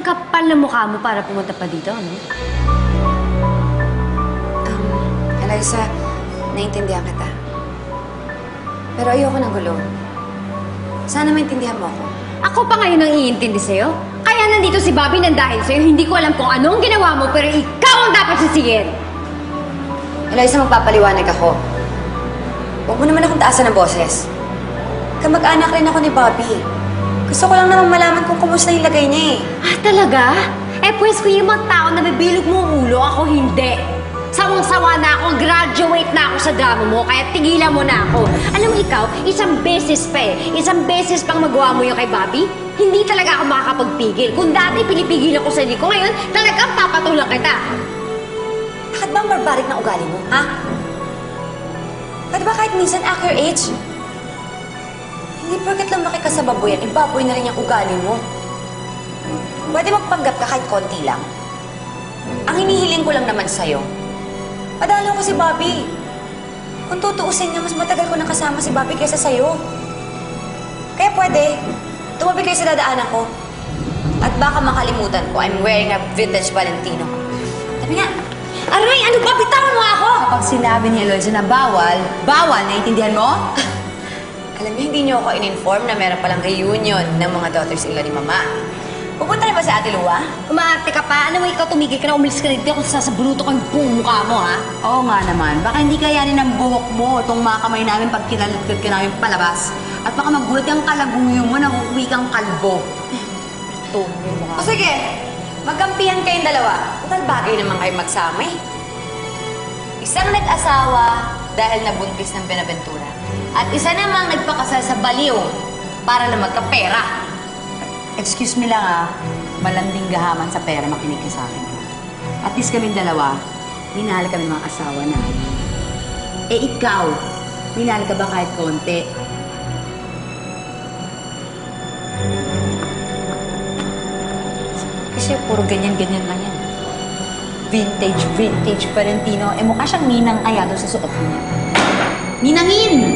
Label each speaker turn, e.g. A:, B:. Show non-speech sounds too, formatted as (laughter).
A: Ang kapal na mukha mo para pumunta pa dito, ano?
B: Um, Eliza, naiintindihan kita. Pero ayoko ng gulo. Sana maintindihan mo ako.
A: Ako pa ngayon ang iintindi sa'yo. Kaya nandito si Bobby nang dahil sa'yo, hindi ko alam kung anong ginawa mo, pero ikaw ang dapat sisihin!
B: Eliza, magpapaliwanag ako. Huwag mo naman akong taasan ng boses. Kamag-anak rin ako ni Bobby. Gusto ko lang naman malaman kung kumusta yung lagay niya eh.
A: Ah, talaga? Eh, pues kung yung mga tao na bibilog mo ang ulo, ako hindi. Sawang-sawa na ako, graduate na ako sa drama mo, kaya tigilan mo na ako. Alam mo ikaw, isang beses pa eh, isang beses pang magawa mo yung kay Bobby, hindi talaga ako makakapagpigil. Kung dati pinipigilan ko sa ko, ngayon talagang papatulang kita.
B: Bakit ba ang barbaric na ugali mo, ha? Bakit ba kahit minsan act your age? Hindi porket lumaki ka sa baboyan, ibaboy na rin yung ugali mo. Pwede magpanggap ka kahit konti lang. Ang hinihiling ko lang naman sa'yo, padalo ko si Bobby. Kung tutuusin nga, mas matagal ko nang kasama si Bobby kaysa sa'yo. Kaya pwede, tumabi kayo sa dadaanan ko. At baka makalimutan ko, I'm wearing a vintage Valentino. Tabi nga,
A: Aray, ano ba? Bitawan mo ako!
C: Kapag sinabi ni Eloisa na bawal, bawal, naiintindihan mo? (laughs)
B: Alam niyo, hindi niyo ako in-inform na meron palang reunion ng mga daughters-in-law ni Mama. Pupunta na ba si Ate Lua?
A: Umaarte ka pa. Alam mo, ikaw tumigil ka na, umalis ka dito kung sasabunuto ko yung buong mukha mo, ha?
C: Oo nga naman, baka hindi kayanin ng buhok mo itong mga kamay namin pag kinalatkad ka namin palabas. At baka magulat yung kalaguyo mo na uuwi kang kalbo.
A: Ito, yung mukha.
B: O sige, magkampihan kayong dalawa. Total bagay naman kayo magsama eh. Isang nag-asawa dahil nabuntis ng Benaventura. At isa namang nagpakasal sa baliw para lang magkapera.
C: Excuse me lang ah, malanding gahaman sa pera makinig ka sa akin. At least kaming dalawa, minahal kami mga asawa na. Eh ikaw, minahal ka ba kahit konti? Kasi puro ganyan-ganyan lang yan. Vintage, vintage Valentino. Eh mukha siyang ninang ayado sa suot niya. Ninangin!